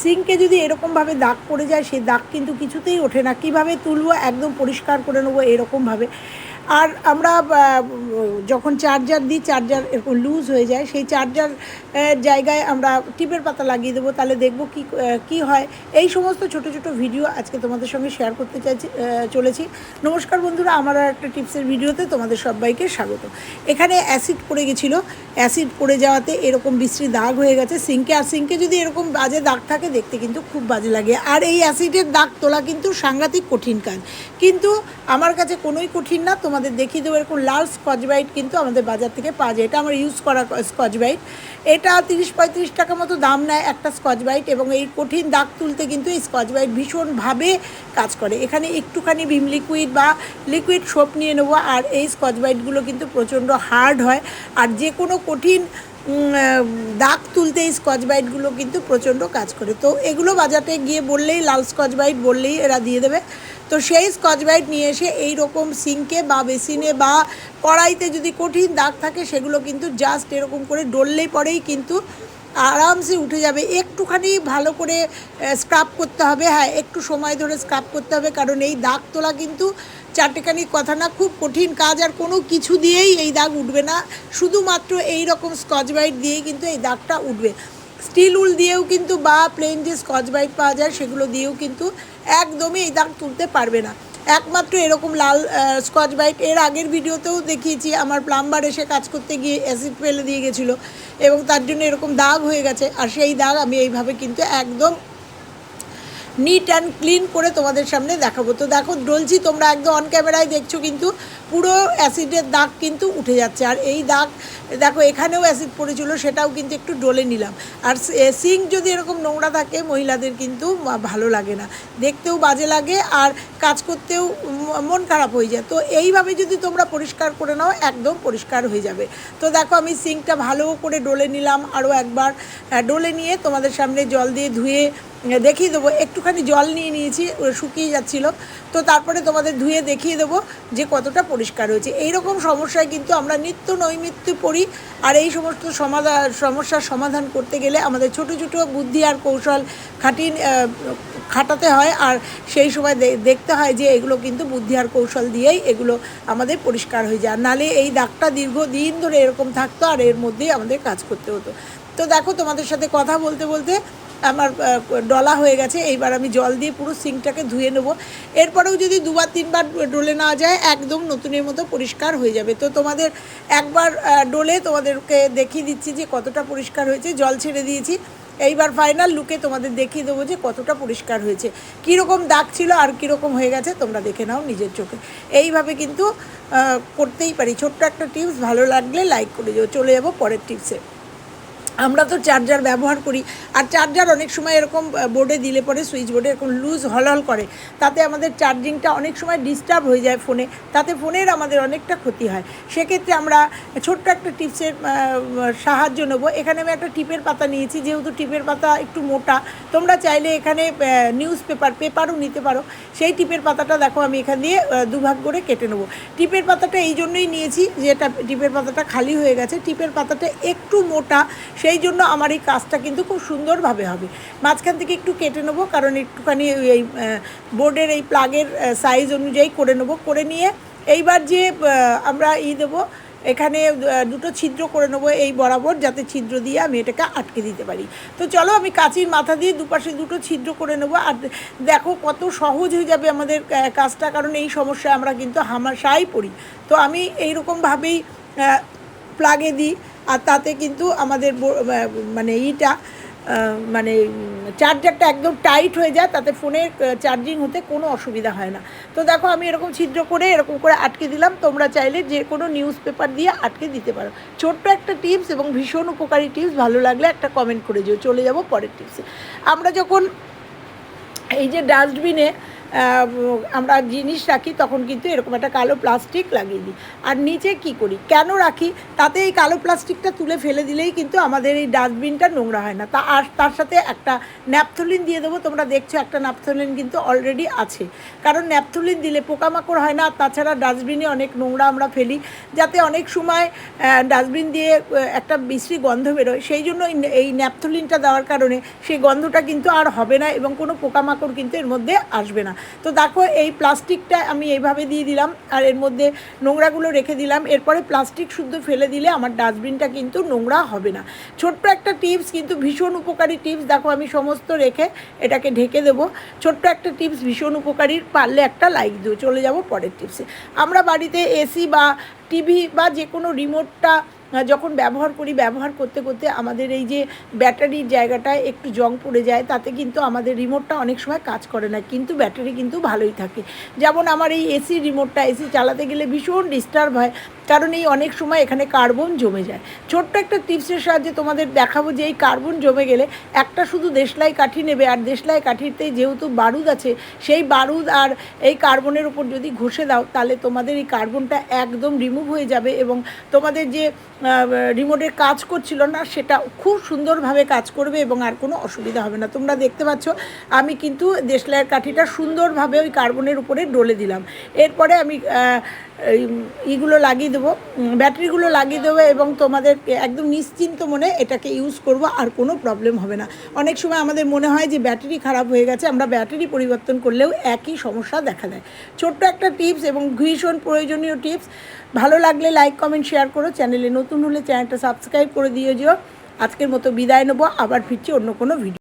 সিঙ্কে যদি এরকমভাবে দাগ পড়ে যায়, সে দাগ কিন্তু কিছুতেই ওঠে না। কীভাবে তুলব, একদম পরিষ্কার করে নেব এরকমভাবে। আর আমরা যখন চার্জার দিই চার্জার এরকম লুজ হয়ে যায়, সেই চার্জার জায়গায় আমরা টিপের পাতা লাগিয়ে দেবো, তাহলে দেখব কি কি হয়। এই সমস্ত ছোট ছোট ভিডিও আজকে তোমাদের সঙ্গে শেয়ার করতে চাইছি চলেছি। নমস্কার বন্ধুরা, আমার একটা টিপসের ভিডিওতে তোমাদের সবাইকে স্বাগত। এখানে অ্যাসিড পড়ে গেছিল। অ্যাসিড পড়ে যাওয়াতে এরকম বিশ্রী দাগ হয়ে গেছে সিঙ্কে আর সিঙ্কে যদি এরকম বাজে দাগ থাকে, দেখতে কিন্তু খুব বাজে লাগে। আর এই অ্যাসিডের দাগ তোলা কিন্তু সাংঘাতিক কঠিন কাজ। কিন্তু আমার কাছে কোনোই কঠিন না তোমাদের দেখিয়ে দেবো, এরকম লাল স্কচ ব্রাইট কিন্তু আমাদের বাজার থেকে পাওয়া যায়। এটা আমার ইউজ করা স্কচ ব্রাইট এটা তিরিশ পঁয়ত্রিশ টাকা মতো দাম নেয় একটা স্কচ ব্রাইট এবং এই কঠিন দাগ তুলতে কিন্তু এই স্কচ ব্রাইট ভীষণভাবে কাজ করে। এখানে একটুখানি ভিম লিকুইড বা লিকুইড সোপ নিয়ে নেব আর এই স্কচ ব্রাইটগুলো কিন্তু প্রচণ্ড হার্ড হয়। আর যে কোনো কঠিন দাগ তুলতে এই স্কচ ব্রাইটগুলো কিন্তু প্রচণ্ড কাজ করে। তো এগুলো বাজারে গিয়ে বললেই, লাল স্কচ ব্রাইট বললেই এরা দিয়ে দেবে। তো সেই স্কচ ব্রাইট নিয়ে এসে এই রকম সিঙ্কে বা বেসিনে বা কড়াইতে যদি কঠিন দাগ থাকে, সেগুলো কিন্তু জাস্ট এরকম করে ডললেই পরেই কিন্তু আরামসে উঠে যাবে। একটুখানি ভালো করে স্ক্রাব করতে হবে। হ্যাঁ একটু সময় ধরে স্ক্রাব করতে হবে, কারণ এই দাগ তোলা কিন্তু চারটেখানি কথা না, খুব কঠিন কাজ, আর কোনো কিছু দিয়েই এই দাগ উঠবে না। শুধুমাত্র এই রকম স্কচ ব্রাইট দিয়েই কিন্তু এই দাগটা উঠবে। স্টিল উল দিয়েও কিন্তু বা প্লেন যে স্কচ ব্রাইট পাওয়া যায়, সেগুলো দিয়েও কিন্তু একদমই এই দাগ তুলতে পারবে না। একমাত্র এরকম লাল স্কচ ব্রাইট এর আগের ভিডিওতেও দেখিয়েছি, আমার প্লাম্বার এসে কাজ করতে গিয়ে অ্যাসিড ফেলে দিয়ে গেছিল এবং তার জন্য এরকম দাগ হয়ে গেছে। আর সেই দাগ আমি এইভাবে কিন্তু একদম নিট অ্যান্ড ক্লিন করে তোমাদের সামনে দেখাবো। তো দেখো ডলছি তোমরা একদম অন ক্যামেরায় দেখছ কিন্তু পুরো অ্যাসিডের দাগ কিন্তু উঠে যাচ্ছে। আর এই দাগ, দেখো এখানেও অ্যাসিড পড়েছিল, সেটাও কিন্তু একটু ডলে নিলাম। আর সিঙ্ক যদি এরকম নোংরা থাকে, মহিলাদের কিন্তু ভালো লাগে না। দেখতেও বাজে লাগে। আর কাজ করতেও মন খারাপ হয়ে যায়। তো এইভাবে যদি তোমরা পরিষ্কার করে নাও, একদম পরিষ্কার হয়ে যাবে। তো দেখো, আমি সিঙ্কটা ভালো করে ডলে নিলাম। আরও একবার ডলে নিয়ে তোমাদের সামনে জল দিয়ে ধুয়ে দেখিয়ে দেবো। একটুখানি জল নিয়ে নিয়েছি শুকিয়ে যাচ্ছিল। তো তারপরে তোমাদের ধুয়ে দেখিয়ে দেবো যে কতটা পরিষ্কার হয়েছে। এই রকম সমস্যায় কিন্তু আমরা নিত্য নৈমিত্য পড়ি। আর এই সমস্ত সমাধান সমস্যার সমাধান করতে গেলে আমাদের ছোট ছোট বুদ্ধি আর কৌশল খাটিয়ে খাটাতে হয়। আর সেই সময় দে- দেখতে হয় যে এগুলো কিন্তু বুদ্ধি আর কৌশল দিয়েই এগুলো আমাদের পরিষ্কার হয়ে যায়। নালে এই দাগটা দীর্ঘদিন ধরে এরকম থাকতো আর এর মধ্যেই আমাদের কাজ করতে হতো। তো দেখো তোমাদের সাথে কথা বলতে বলতে আমার ডলা হয়ে গেছে। এইবার আমি জল দিয়ে পুরো সিঙ্কটাকে ধুয়ে নেব। এরপরেও যদি দুবার, তিনবার ডলে না যায়, একদম নতুনের মতো পরিষ্কার হয়ে যাবে। তো তোমাদের একবার ডলে তোমাদেরকে দেখিয়ে দিচ্ছি যে কতটা পরিষ্কার হয়েছে। জল ছেড়ে দিয়েছি। এইবার ফাইনাল লুকে তোমাদের দেখিয়ে দেবো যে কতটা পরিষ্কার হয়েছে। কীরকম দাগ ছিল আর কীরকম হয়ে গেছে, তোমরা দেখে নাও নিজের চোখে। এইভাবে কিন্তু করতেই পারি। ছোট্ট একটা টিপস ভালো লাগলে লাইক করে যাও চলে যাব পরের টিপসে আমরা তো চার্জার ব্যবহার করি। আর চার্জার অনেক সময় এরকম বোর্ডে দিলে পরে সুইচ বোর্ডে এরকম লুজ হলহল করে। তাতে আমাদের চার্জিংটা অনেক সময় ডিস্টার্ব হয়ে যায় ফোনে তাতে ফোনের আমাদের অনেকটা ক্ষতি হয়। সেক্ষেত্রে আমরা ছোট্ট একটা টিপসের সাহায্য নেব। এখানে আমি একটা টিপের পাতা নিয়েছি, যেহেতু টিপের পাতা একটু মোটা। তোমরা চাইলে এখানে নিউজ পেপার পেপারও নিতে পারো। সেই টিপের পাতাটা দেখো, আমি এখান দিয়ে দুভাগ করে কেটে নেব। টিপের পাতাটা এই জন্যই নিয়েছি যে এটা, টিপের পাতাটা খালি হয়ে গেছে। টিপের পাতাটা একটু মোটা সেই জন্য আমার এই কাজটা কিন্তু খুব সুন্দরভাবে হবে। মাঝখান থেকে একটু কেটে নেব, কারণ একটুখানি এই বোর্ডের এই প্লাগের সাইজ অনুযায়ী করে নেব। করে নিয়ে এইবার যে আমরা ই দেবো, এখানে দুটো ছিদ্র করে নেব এই বরাবর, যাতে ছিদ্র দিয়ে আমি এটাকে আটকে দিতে পারি। তো চলো, আমি কাঁচির মাথা দিয়ে দুপাশে দুটো ছিদ্র করে নেব। আর দেখো কত সহজ হয়ে যাবে আমাদের কাজটা, কারণ এই সমস্যায় আমরা কিন্তু হামাশাই পড়ি। তো আমি এইরকমভাবেই প্লাগে দিই। আর তাতে কিন্তু আমাদের মানে ইটা মানে চার্জারটা একদম টাইট হয়ে যায়, তাতে ফোনের চার্জিং হতে কোনো অসুবিধা হয় না। তো দেখো আমি এরকম ছিদ্র করে, এরকম করে আটকে দিলাম, তোমরা চাইলে যে কোনো নিউজ পেপার দিয়ে আটকে দিতে পারো। ছোট্ট একটা টিপস এবং ভীষণ উপকারী টিপস ভালো লাগলে একটা কমেন্ট করে যেও। চলে যাব পরের টিপসে আমরা যখন এই যে ডাস্টবিনে আমরা জিনিস রাখি, তখন কিন্তু এরকম একটা কালো প্লাস্টিক লাগিয়ে দিই। আর নিচে কি করি? কেন রাখি? তাতে এই কালো প্লাস্টিকটা তুলে ফেলে দিলেই কিন্তু আমাদের এই ডাস্টবিনটা নোংরা হয় না। তা আর তার সাথে একটা ন্যাপথলিন দিয়ে দেবো, তোমরা দেখছ একটা ন্যাপথলিন কিন্তু অলরেডি আছে। কারণ ন্যাপথলিন দিলে পোকামাকড় হয় না আর তাছাড়া ডাস্টবিনে অনেক নোংরা আমরা ফেলি, যাতে অনেক সময় ডাস্টবিন দিয়ে একটা বিশ্রী গন্ধ বেরোয়। সেই জন্য এই- ন্যাপথলিনটা দেওয়ার কারণে সেই গন্ধটা কিন্তু আর হবে না এবং কোনো পোকামাকড় কিন্তু এর মধ্যে আসবে না। তো দেখো, এই প্লাস্টিকটা আমি এইভাবে দিয়ে দিলাম, আর এর মধ্যে নোংরাগুলো রেখে দিলাম। এরপরে প্লাস্টিক শুদ্ধ ফেলে দিলে আমার ডাস্টবিনটা কিন্তু নোংরা হবে না। ছোট্ট একটা টিপস, কিন্তু ভীষণ উপকারী টিপস। দেখো, আমি সমস্ত রেখে এটাকে ঢেকে দেবো। ছোট্ট একটা টিপস, ভীষণ উপকারী। পারলে একটা লাইক দিও। চলে যাব পরের টিপসে। আমরা বাড়িতে এসি বা টিভি বা যে কোনো রিমোটটা যখন ব্যবহার করি, ব্যবহার করতে করতে আমাদের এই যে ব্যাটারির জায়গাটায় একটু জং পড়ে যায়, তাতে কিন্তু আমাদের রিমোটটা অনেক সময় কাজ করে না, কিন্তু ব্যাটারি কিন্তু ভালোই থাকে। যেমন আমার এই এসি রিমোটটা, এসি চালাতে গেলে ভীষণ ডিস্টার্ব হয়, কারণ এই অনেক সময় এখানে কার্বন জমে যায়। ছোট্ট একটা টিপসের সাহায্যে তোমাদের দেখাবো যে এই কার্বন জমে গেলে একটা শুধু দেশলাই কাঠি নেবে, আর দেশলাই কাঠিতে যেহেতু বারুদ আছে, সেই বারুদ আর এই কার্বনের উপর যদি ঘষে দাও, তাহলে তোমাদের এই কার্বনটা একদম রিমুভ হয়ে যাবে এবং তোমাদের যে রিমোটের কাজ করছিল না, সেটা খুব সুন্দরভাবে কাজ করবে এবং আর কোনো অসুবিধা হবে না। তোমরা দেখতে পাচ্ছ, আমি কিন্তু দেশলাইয়ের কাঠিটা সুন্দরভাবে ওই কার্বনের উপরে ডলে দিলাম। এরপরে আমি এই ইগুলো লাগিয়ে দেবো। ব্যাটারিগুলো লাগিয়ে দেবো এবং তোমাদের একদম নিশ্চিন্ত মনে এটাকে ইউজ করব, আর কোনো প্রবলেম হবে না। অনেক সময় আমাদের মনে হয় যে ব্যাটারি খারাপ হয়ে গেছে, আমরা ব্যাটারি পরিবর্তন করলেও একই সমস্যা দেখা দেয়। ছোট্ট একটা টিপস এবং ভীষণ প্রয়োজনীয় টিপস ভালো লাগলে লাইক কমেন্ট শেয়ার করো। চ্যানেলে নতুন হলে চ্যানেলটা সাবস্ক্রাইব করে দিয়ে যেও। আজকের মতো বিদায় নেব, আবার ফিরছি অন্য কোনো ভিডিও